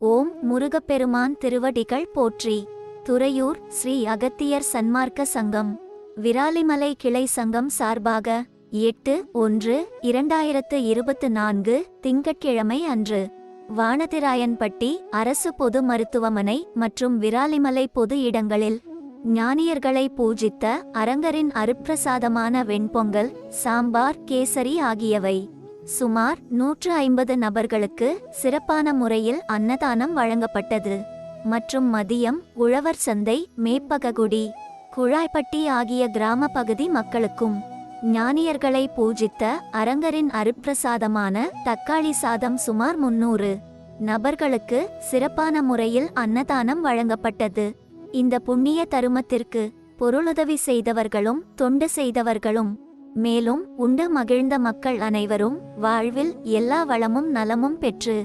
ஓம் முருகப்பெருமான் திருவடிகள் போற்றி. துறையூர் ஸ்ரீ அகத்தியர் சன்மார்க்க சங்கம். விராலிமலை கிளை சங்கம் சார்பாக எட்டு ஒன்று இரண்டாயிரத்து இருபத்து நான்கு திங்கட்கிழமை அன்று. வானதிராயன்பட்டி அரசு பொது மருத்துவமனை மற்றும் விராலிமலை பொது இடங்களில் ஞானியர்களை பூஜித்த அரங்கரின் அருப்பிரசாதமான வெண்பொங்கல் சாம்பார் கேசரி ஆகியவை. சுமார் நூற்று ஐம்பது நபர்களுக்கு சிறப்பான முறையில் அன்னதானம் வழங்கப்பட்டது. மற்றும் மதியம் உழவர் சந்தை மேப்பககுடி குழாய்பட்டி ஆகிய கிராம பகுதி மக்களுக்கும் ஞானியர்களை பூஜித்த அரங்கரின் அருப்பிரசாதமான தக்காளி சாதம் சுமார் முன்னூறு நபர்களுக்கு சிறப்பான முறையில் அன்னதானம் வழங்கப்பட்டது. இந்த புண்ணிய தருமத்திற்கு பொருளுதவி செய்தவர்களும் தொண்டு செய்தவர்களும் மேலும் உண்டு மகிழ்ந்த மக்கள் அனைவரும் வாழ்வில் எல்லா வளமும் நலமும் பெற்று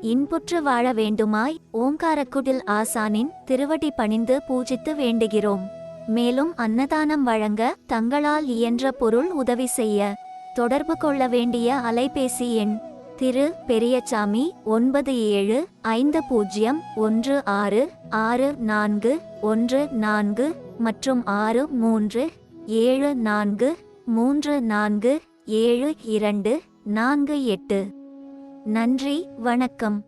இன்புற்று வாழ வேண்டுமாய் ஓங்காரக்குடில் ஆசானின் திருவடி பணிந்து பூஜித்து வேண்டுகிறோம். மேலும் அன்னதானம் வழங்க தங்களால் இயன்ற பொருள் உதவி செய்ய தொடர்பு கொள்ள வேண்டிய அலைபேசி எண் திரு பெரியசாமி ஒன்பது ஏழு ஐந்து பூஜ்ஜியம் ஒன்று ஆறு ஆறு நான்கு ஒன்று நான்கு மற்றும் ஆறு மூன்று ஏழு நான்கு மூன்று நான்கு ஏழு இரண்டு நான்கு எட்டு. நன்றி வணக்கம்.